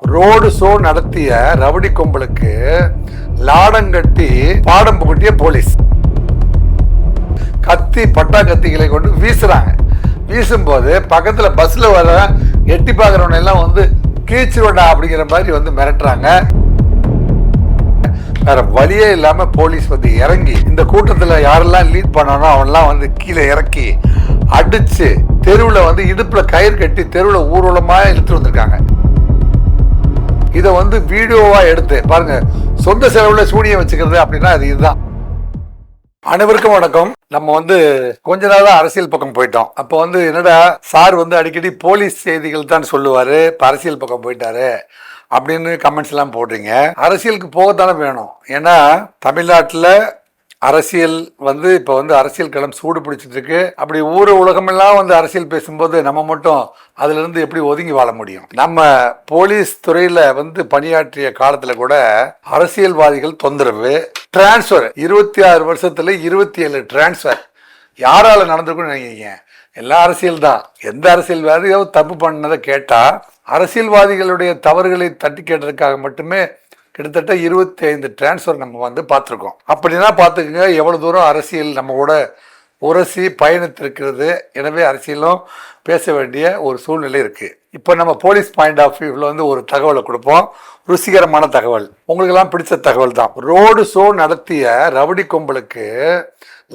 Road show நடத்திய rowdy கும்பலுக்கு லாடங்கட்டி பாடம் புகட்டிய போலீஸ். கத்தி பட்டா கத்திகளை கொண்டு வீசுறாங்க. வீசும்போது பக்கத்துல பஸ்ல வர எட்டி பார்க்குறவன எல்லாம் வந்து கீச்சிருவடா அப்படிங்கிற மாதிரி வந்து மிரட்டுறாங்க. வேற வழியே இல்லாம போலீஸ் வந்து இறங்கி இந்த கூட்டத்துல யாரெல்லாம் லீட் பண்ணானோ அவன்லாம் வந்து கீழே இறக்கி அடிச்சு தெருவுல வந்து இடுப்புல கயிறு கட்டி தெருவுல ஊர்வலமா இழுத்து வந்திருக்காங்க. இதை வந்து வீடியோவா எடுத்து பாருங்க. சொந்த செலவுல சூனியம் வச்சுக்கிறது அப்படின்னா அது இதுதான். அனைவருக்கும் வணக்கம். நம்ம வந்து கொஞ்ச நாள் தான் அரசியல் பக்கம் போயிட்டோம். அப்போ வந்து என்னடா சார் வந்து அடிக்கடி போலீஸ் செய்திகள் தான் சொல்லுவார். இப்போ அரசியல் பக்கம் போயிட்டாரு அப்படின்னு கமெண்ட்ஸ் எல்லாம் போடுறீங்க. அரசியலுக்கு போகத்தானே வேணும். ஏன்னா தமிழ்நாட்டில் அரசியல் வந்து இப்போ வந்து அரசியல் களம் சூடு பிடிச்சிட்டு இருக்கு அப்படி ஊர் உலகமெல்லாம் வந்து அரசியல் பேசும்போது நம்ம மட்டும் அதுலேருந்து எப்படி ஒதுங்கி வாழ முடியும்? நம்ம போலீஸ் துறையில வந்து பணியாற்றிய காலத்துல கூட அரசியல்வாதிகள் தொந்தரவு டிரான்ஸ்ஃபர் இருபத்தி ஆறு வருஷத்துல இருபத்தி ஏழு டிரான்ஸ்ஃபர் யாரால நடந்திருக்கும்னு நினைக்கிறீங்க? எல்லா அரசியல் தான். எந்த அரசியல்வாதியோ தப்பு பண்ணதை கேட்டா அரசியல்வாதிகளுடைய தவறுகளை தட்டி கேட்டதுக்காக மட்டுமே கிட்டத்தட்ட இருபத்தி ஐந்து டிரான்ஸ்ஃபர் நம்ம வந்து பார்த்துருக்கோம். அப்படின்னா பார்த்துக்கோங்க எவ்வளோ தூரம் அரசியல் நம்ம கூட உரசி பயணித்திருக்கிறது. எனவே அரசியலும் பேச வேண்டிய ஒரு சூழ்நிலை இருக்குது இப்போ நம்ம போலீஸ் பாயிண்ட் ஆஃப் வியூவில் வந்து ஒரு தகவலை கொடுப்போம். ருசிகரமான தகவல். உங்களுக்கெல்லாம் பிடிச்ச தகவல் தான். ரோடு ஷோ நடத்திய ரவுடி கும்பலுக்கு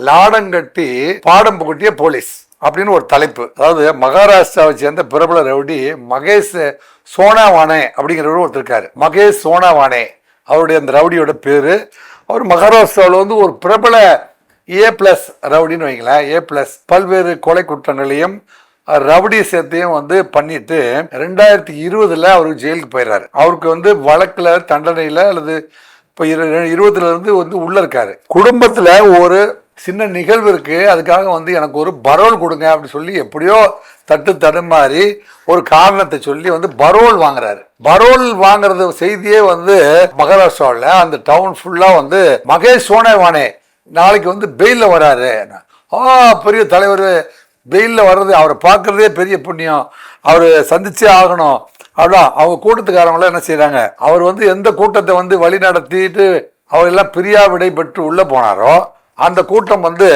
லாடங்கட்டி பாடம் புகட்டிய போலீஸ் அப்படின்னு ஒரு தலைப்பு. அதாவது மகாராஷ்டிராவை சேர்ந்த பிரபல ரவுடி மகேஷ் சோனாவானே அப்படிங்கிறவர் ஒருத்தர் இருக்காரு. மகேஷ் சோனாவானே அவருடைய அந்த ரவுடியோட பேரு. அவர் மகாராஷ்டிராவில் வந்து ஒரு பிரபல ஏ பிளஸ் ரவுடின்னு வைங்களேன். ஏ பிளஸ் பல்வேறு கொலை குற்றங்களையும் ரவுடி சேர்த்தையும் வந்து பண்ணிட்டு ரெண்டாயிரத்தி இருபதுல அவருக்கு ஜெயிலுக்கு போயிடுறாரு அவருக்கு வந்து வழக்கில் தண்டனையில் அல்லது இப்போ இரு- இருபதுல இருந்து வந்து உள்ள இருக்காரு. குடும்பத்தில் ஒரு சின்ன நிகழ்வு இருக்குது அதுக்காக வந்து எனக்கு ஒரு பரோல் கொடுங்க அப்படின்னு சொல்லி எப்படியோ தட்டு தடுமாறி ஒரு காரணத்தை சொல்லி வந்து பரோல் வாங்குறாரு. பரோல் வாங்குறது செய்தியே வந்து மகாராஷ்டிராவில் அந்த டவுன் ஃபுல்லாக வந்து மகேஷ் சோனேவானே நாளைக்கு வந்து பெயிலில் வராரு. ஆ பெரிய தலைவர் பெயிலில் வர்றது அவரை பார்க்குறதே பெரிய புண்ணியம். அவர் சந்திச்சே ஆகணும். அப்படின்னா அவங்க கூட்டத்துக்காரங்களாம் என்ன செய்கிறாங்க அவர் வந்து எந்த கூட்டத்தை வந்து வழி நடத்திட்டு அவர் எல்லாம் பிரியா விடை பெற்று போனாரோ அந்த கூட்டம் வந்து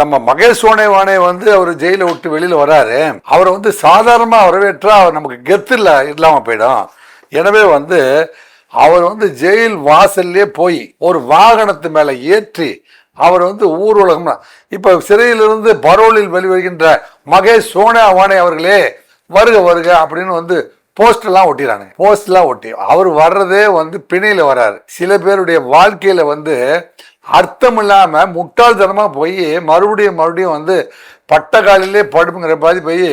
நம்ம மகேஷ் சோனேவானே வந்து அவர் ஜெயிலை விட்டு வெளியில வராரு. அவரை வந்து சாதாரணமா வரவேற்றா அவர் நமக்கு கெத்து இல்ல இல்லாம போயிடும். எனவே வந்து அவர் வந்து ஜெயில் வாசல்லே போய் ஒரு வாகனத்து மேல ஏற்றி அவர் வந்து ஊர்வலகம் இப்ப சிறையிலிருந்து பரோலில் வெளிவருகின்ற மகேஷ் சோனாவானே அவர்களே வருக வருக அப்படின்னு வந்து போஸ்ட் எல்லாம் ஒட்டிறாங்க போஸ்ட் எல்லாம் ஒட்டி. அவர் வர்றதே வந்து பிணையில வராரு. சில பேருடைய வாழ்க்கையில வந்து அர்த்தம் இல்லாம முட்டாள்தனமா போய் மறுபடியும் மறுபடியும் வந்து பட்ட காலிலே படுப்புங்கிற மாதிரி போய்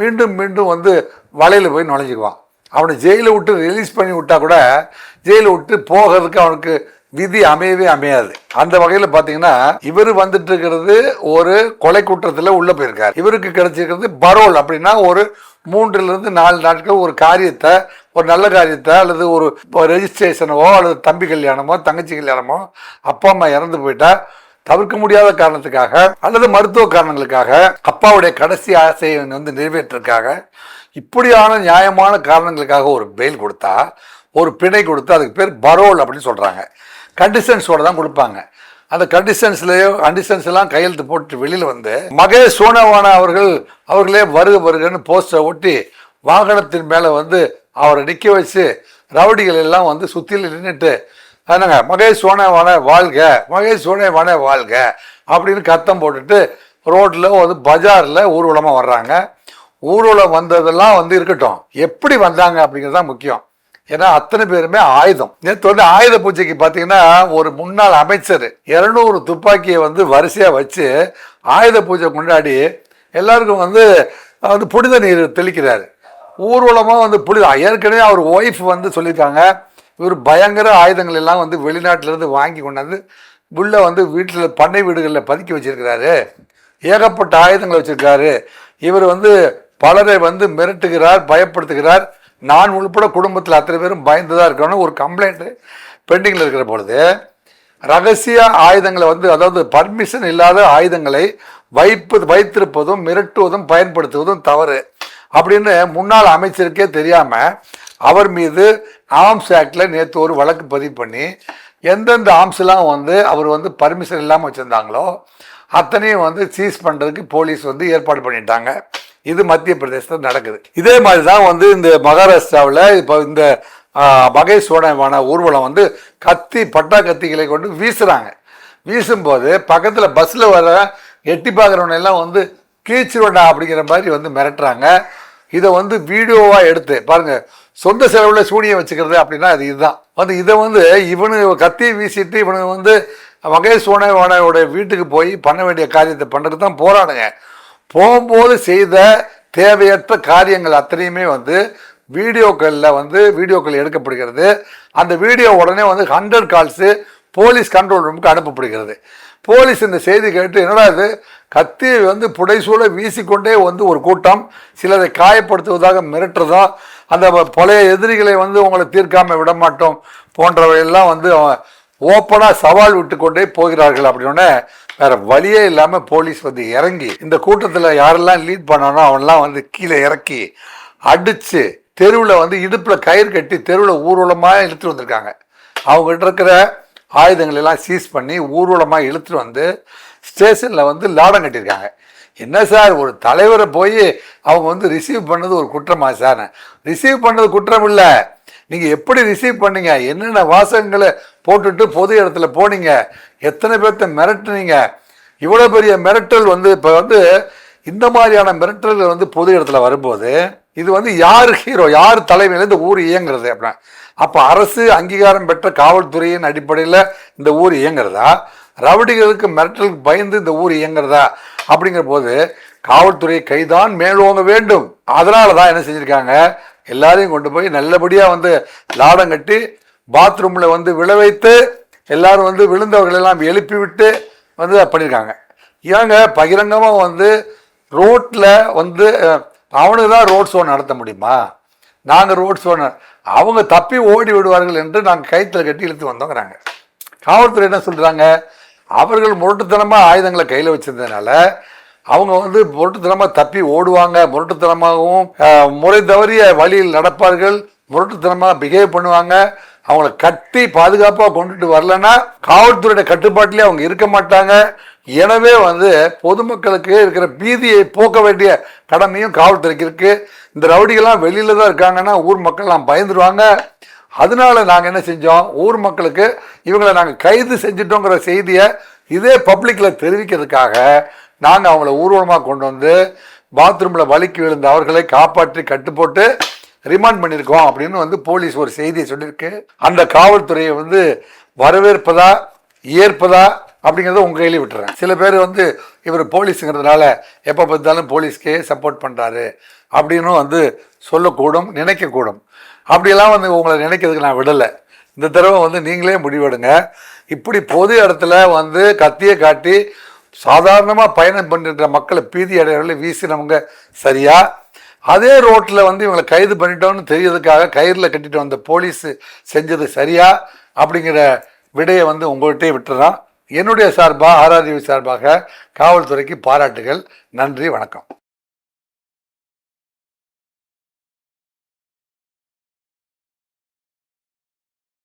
மீண்டும் மீண்டும் வந்து வலையில போய் நுழைஞ்சுக்குவான். அவனை ஜெயில விட்டு ரிலீஸ் பண்ணி விட்டா கூட ஜெயில விட்டு போகிறதுக்கு அவனுக்கு விதி அமையவே அமையாது. அந்த வகையில் பார்த்தீங்கன்னா இவர் வந்துட்டு இருக்கிறது ஒரு கொலை குற்றத்தில் உள்ள போயிருக்காரு. இவருக்கு கிடைச்சிருக்கிறது பரோல் அப்படின்னா ஒரு மூன்றிலிருந்து நாலு நாட்கள் ஒரு காரியத்தை ஒரு நல்ல காரியத்தை அல்லது ஒரு ரெஜிஸ்ட்ரேஷனவோ அல்லது தம்பி கல்யாணமோ தங்கச்சி கல்யாணமோ அப்பா அம்மா இறந்து போயிட்டா தவிர்க்க முடியாத காரணத்துக்காக அல்லது மருத்துவ காரணங்களுக்காக அப்பாவுடைய கடைசி ஆசையை வந்து நிறைவேற்றுறதுக்காக இப்படியான நியாயமான காரணங்களுக்காக ஒரு பெயில் கொடுத்தா ஒரு பிணை கொடுத்தா அதுக்கு பேர் பரோல் அப்படின்னு சொல்கிறாங்க கண்டிஷன்ஸோட தான் கொடுப்பாங்க. அந்த கண்டிஷன்ஸ்லயோ கண்டிஷன்ஸ் எல்லாம் கையெழுத்து போட்டு வெளியில் வந்து மகேஷ் சோனவானா அவர்கள் அவர்களே வருக வருகன்னு போஸ்டரை ஒட்டி வாகனத்தின் மேலே வந்து அவரை நிற்க வச்சு ரவுடிகள் எல்லாம் வந்து சுத்தில நின்றுட்டு என்னங்க மகேஷ் சோனவான வாழ்க மகேஷ் சோனவான வாழ்க அப்படின்னு கத்தம் போட்டுட்டு ரோட்டில் வந்து பஜாரில் ஊர்வலமாக வர்றாங்க. ஊர்வலம் வந்ததெல்லாம் வந்து இருக்கட்டும். எப்படி வந்தாங்க அப்படிங்கிறது தான் முக்கியம். ஏன்னா அத்தனை பேருமே ஆயுதம். நேற்று வந்து ஆயுத பூஜைக்கு பார்த்தீங்கன்னா ஒரு முன்னாள் அமைச்சர் இரநூறு துப்பாக்கியை வந்து வரிசையாக வச்சு ஆயுத பூஜை கொண்டாடி எல்லாருக்கும் வந்து வந்து புனித நீர் தெளிக்கிறாரு. ஊர்வலமாக வந்து புனித ஏற்கனவே அவர் ஒய்ஃப் வந்து சொல்லியிருக்காங்க இவர் பயங்கர ஆயுதங்கள் எல்லாம் வந்து வெளிநாட்டிலேருந்து வாங்கி கொண்டாந்து உள்ளே வந்து வீட்டில் பண்ணை வீடுகளில் பதுக்கி வச்சிருக்கிறாரு. ஏகப்பட்ட ஆயுதங்களை வச்சுருக்காரு. இவர் வந்து பலரை வந்து மிரட்டுகிறார் பயப்படுத்துகிறார். நான் உள்பட குடும்பத்தில் அத்தனை பேரும் பயந்துதான் இருக்கணும் ஒரு கம்ப்ளைண்ட் பெண்டிங்கில் இருக்கிற பொழுது ரகசிய ஆயுதங்களை வந்து அதாவது பர்மிஷன் இல்லாத ஆயுதங்களை வைப்பது வைத்திருப்பதும் மிரட்டுவதும் பயன்படுத்துவதும் தவறு. அப்படின்னு முன்னாள் அமைச்சருக்கே தெரியாமல் அவர் மீது ஆர்ம்ஸ் ஆக்டில் நேற்று ஒரு வழக்கு பதிவு பண்ணி எந்தெந்த ஆர்ம்ஸ்லாம் வந்து அவர் வந்து பர்மிஷன் இல்லாமல் வச்சுருந்தாங்களோ அத்தனையும் வந்து சீஸ் பண்ணுறதுக்கு போலீஸ் வந்து ஏற்பாடு பண்ணிட்டாங்க. இது மத்திய பிரதேசத்தில் நடக்குது. இதே மாதிரி தான் வந்து இந்த மகாராஷ்டிராவில் இப்போ இந்த மகேஷ் ஊர்வலம் வந்து கத்தி பட்டா கத்திகளை கொண்டு வீசுகிறாங்க வீசும்போது பக்கத்தில் பஸ்ஸில் வர எட்டி பார்க்குறவன எல்லாம் வந்து கீச்சிருவண்டா அப்படிங்கிற மாதிரி வந்து மிரட்டுறாங்க. இதை வந்து வீடியோவாக எடுத்து பாருங்கள் சொந்த செலவில் சூனியம் வச்சுக்கிறது அப்படின்னா அது இதுதான். வந்து இதை வந்து இவனு கத்தி வீசிட்டு இவனுக்கு வந்து மகேஷ் சோனவானோட வீட்டுக்கு போய் பண்ண வேண்டிய காரியத்தை பண்ணுறதுக்கு தான் போராடுங்க போகும்போது செய்த தேவையற்ற காரியங்கள் அத்தனையுமே வந்து வீடியோக்களில் வந்து வீடியோக்கள் எடுக்கப்படுகிறது. அந்த வீடியோ உடனே வந்து ஹண்ட்ரட் கால்ஸு போலீஸ் கண்ட்ரோல் ரூமுக்கு அனுப்பப்படுகிறது. போலீஸ் இந்த செய்தி கேட்டு என்னடா இது? கத்தி வந்து புடைசூழ வீசிக்கொண்டே வந்து ஒரு கூட்டம். சிலரை காயப்படுத்துவதாக மிரட்டுறதா? அந்த பழைய எதிரிகளை வந்து உங்களை தீர்க்காமல் விட மாட்டோம் போன்றவையெல்லாம் வந்து ஓப்பனாக சவால் விட்டு கொண்டே போகிறார்கள் அப்படின்னே வேற வழியே இல்லாமல் போலீஸ் வந்து இறங்கி இந்த கூட்டத்தில் யாரெல்லாம் லீட் பண்ணானோ அவன்லாம் வந்து கீழே இறக்கி அடித்து தெருவில் வந்து இடுப்பில் கயிறு கட்டி தெருவில் ஊர்வலமாக இழுத்துட்டு வந்திருக்காங்க. அவங்ககிட்ட இருக்கிற ஆயுதங்கள் எல்லாம் சீஸ் பண்ணி ஊர்வலமாக இழுத்துட்டு வந்து ஸ்டேஷனில் வந்து லாடம் கட்டியிருக்காங்க. என்ன சார் ஒரு தலைவரை போய் அவங்க வந்து ரிசீவ் பண்ணது ஒரு குற்றமா சார் ரிசீவ் பண்ணது குற்றம் இல்லை. நீங்கள் எப்படி ரிசீவ் பண்ணீங்க? என்னென்ன வாசகங்களை போட்டுட்டு பொது இடத்துல போனீங்க. எத்தனை பேர்த்த மிரட்டுனீங்க. இவ்வளோ பெரிய மிரட்டல் வந்து இப்போ வந்து இந்த மாதிரியான மிரட்டல்கள் வந்து பொது இடத்துல வரும்போது இது வந்து யார் ஹீரோ யார் தலைமையில் இந்த ஊர் இயங்குறது அப்படின்னா அப்போ அரசு அங்கீகாரம் பெற்ற காவல்துறையின் அடிப்படையில் இந்த ஊர் இயங்குறதா? ரவுடிகளுக்கு மிரட்டலுக்கு பயந்து இந்த ஊர் இயங்குறதா? அப்படிங்கிற போது காவல்துறை கைதான் மேலோங்க வேண்டும். அதனால தான் என்ன செஞ்சுருக்காங்க? எல்லாரையும் கொண்டு போய் நல்லபடியாக வந்து லாடம் கட்டி பாத்ரூமில் வந்து விழ வைத்து எல்லாரும் வந்து விழுந்தவர்கள் எல்லாம் எழுப்பி விட்டு வந்து பண்ணியிருக்காங்க ஏங்க பகிரங்கமாக வந்து ரோட்டில் வந்து அவனுக்கு தான் ரோட் ஷோ நடத்த முடியுமா? நாங்கள் ரோட் ஷோ அவங்க தப்பி ஓடி விடுவார்கள் என்று நாங்கள் கைத்தில் கட்டி இழுத்து வந்தோங்கிறாங்க. காவல்துறை என்ன சொல்கிறாங்க அவர்கள் முரட்டுத்தனமாக ஆயுதங்களை கையில் வச்சிருந்ததுனால அவங்க வந்து முரட்டுத்தனமாக தப்பி ஓடுவாங்க முரட்டுத்தனமாகவும் முறை தவறிய வழியில் நடப்பார்கள் முரட்டுத்தனமாக பிஹேவ் பண்ணுவாங்க அவங்கள கட்டி பாதுகாப்பாக கொண்டுட்டு வரலன்னா காவல்துறையோட கட்டுப்பாட்டிலே அவங்க இருக்க மாட்டாங்க. எனவே வந்து பொதுமக்களுக்கு இருக்கிற பீதியை போக்க வேண்டிய கடமையும் காவல்துறைக்கு இருக்கு. இந்த ரவுடிகள்லாம் வெளியில தான் இருக்காங்கன்னா ஊர் மக்கள்லாம் பயந்துருவாங்க. அதனால நாங்கள் என்ன செஞ்சோம்? ஊர் மக்களுக்கு இவங்களை நாங்கள் கைது செஞ்சிட்டோங்கிற செய்தியை இதே பப்ளிக்கில் தெரிவிக்கிறதுக்காக நாங்கள் அவங்கள ஊர்வலமாக கொண்டு வந்து பாத்ரூமில் வலிக்கு விழுந்த அவர்களை காப்பாற்றி கட்டுப்போட்டு ரிமாண்ட் பண்ணியிருக்கோம் அப்படின்னு வந்து போலீஸ் ஒரு செய்தியை சொல்லியிருக்கு. அந்த காவல்துறையை வந்து வரவேற்பதா ஏற்பதா அப்படிங்கிறத உங்கள் கையிலே விட்டுறேன். சில பேர் வந்து இவர் போலீஸுங்கிறதுனால எப்போ பார்த்தாலும் போலீஸ்க்கே சப்போர்ட் பண்ணுறாரு அப்படின்னு வந்து சொல்லக்கூடும் நினைக்கக்கூடும். அப்படியெல்லாம் வந்து உங்களை நினைக்கிறதுக்கு நான் விடலை. இந்த தடவை வந்து நீங்களே முடிவெடுங்க. இப்படி பொது இடத்துல வந்து கத்தியை காட்டி சாதாரணமாக பயணம் பண்ணிருக்கிற மக்களை பீதி அடையவர்களை வீசினவங்க சரியா? அதே ரோட்டில் வந்து இவங்களை கைது பண்ணிட்டோம்னு தெரியறதுக்காக கயிறில் கட்டிட்டு வந்த போலீஸ் செஞ்சது சரியா அப்படிங்கிற விடையை வந்து உங்கள்கிட்டே விட்டுறான் என்னுடைய சார்பாக ஆர்ஆர்டிவி சார்பாக காவல்துறைக்கு பாராட்டுகள். நன்றி வணக்கம்.